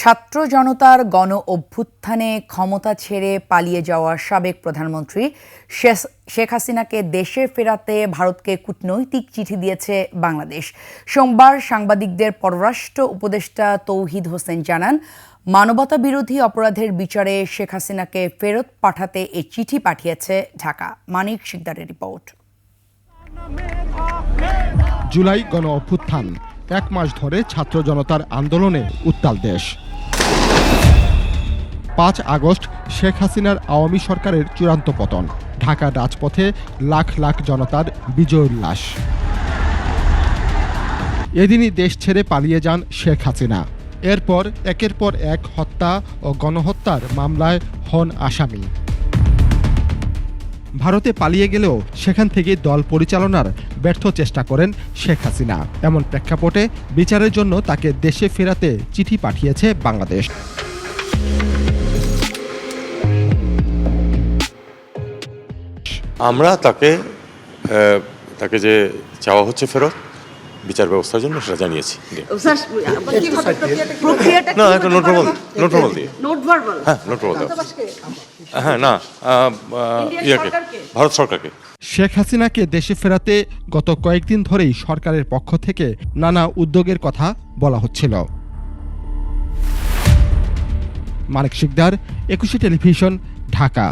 ছাত্র জনতার গণ অভ্যুত্থানে ক্ষমতা ছেড়ে পালিয়ে যাওয়া সাবেক প্রধানমন্ত্রী শেখ হাসিনাকে দেশে ফেরাতে ভারতকে কূটনৈতিক চিঠি দিয়েছে বাংলাদেশ। সোমবার সাংবাদিকদের পররাষ্ট্র উপদেষ্টা তৌহিদ হোসেন জানান, মানবতা বিরোধী অপরাধের বিচারে শেখ হাসিনাকে ফেরত পাঠাতে এই চিঠি পাঠিয়েছে ঢাকা। মানিক শিকদারের রিপোর্ট। জুলাই গণ অভ্যুত্থান, এক মাস ধরে ছাত্র জনতার আন্দোলনে উত্তাল দেশ। পাঁচ আগস্ট শেখ হাসিনার আওয়ামী সরকারের চূড়ান্ত পতন। ঢাকা রাজপথে লাখ লাখ জনতার বিজয় উল্লাস এদিনই দেশ ছেড়ে পালিয়ে যান শেখ হাসিনা। এরপর, একের পর এক হত্যা ও গণহত্যার মামলায় হন আসামি। ভারতে পালিয়ে গেলেও সেখান থেকে দল পরিচালনার ব্যর্থ চেষ্টা করেন শেখ হাসিনা। এমন প্রেক্ষাপটে বিচারের জন্য তাকে দেশে ফেরাতে চিঠি পাঠিয়েছে বাংলাদেশ। আমরা তাকে তাকে যে চাওয়া হচ্ছে ফেরত বিচার ব্যবস্থার জন্য সেটা জানিয়েছি। না একটা নোট প্রবল নোট প্রবল দিয়ে। হ্যাঁ নোট দেওয়া। হ্যাঁ না ইয়াকে ভারত সরকারকে। শেখ হাসিনাকে দেশে ফেরাতে গত কয়েকদিন ধরেই সরকারের পক্ষ থেকে নানা উদ্যোগের কথা বলা হচ্ছিল। মানিক শিকদার একুশে টেলিভিশন ঢাকা।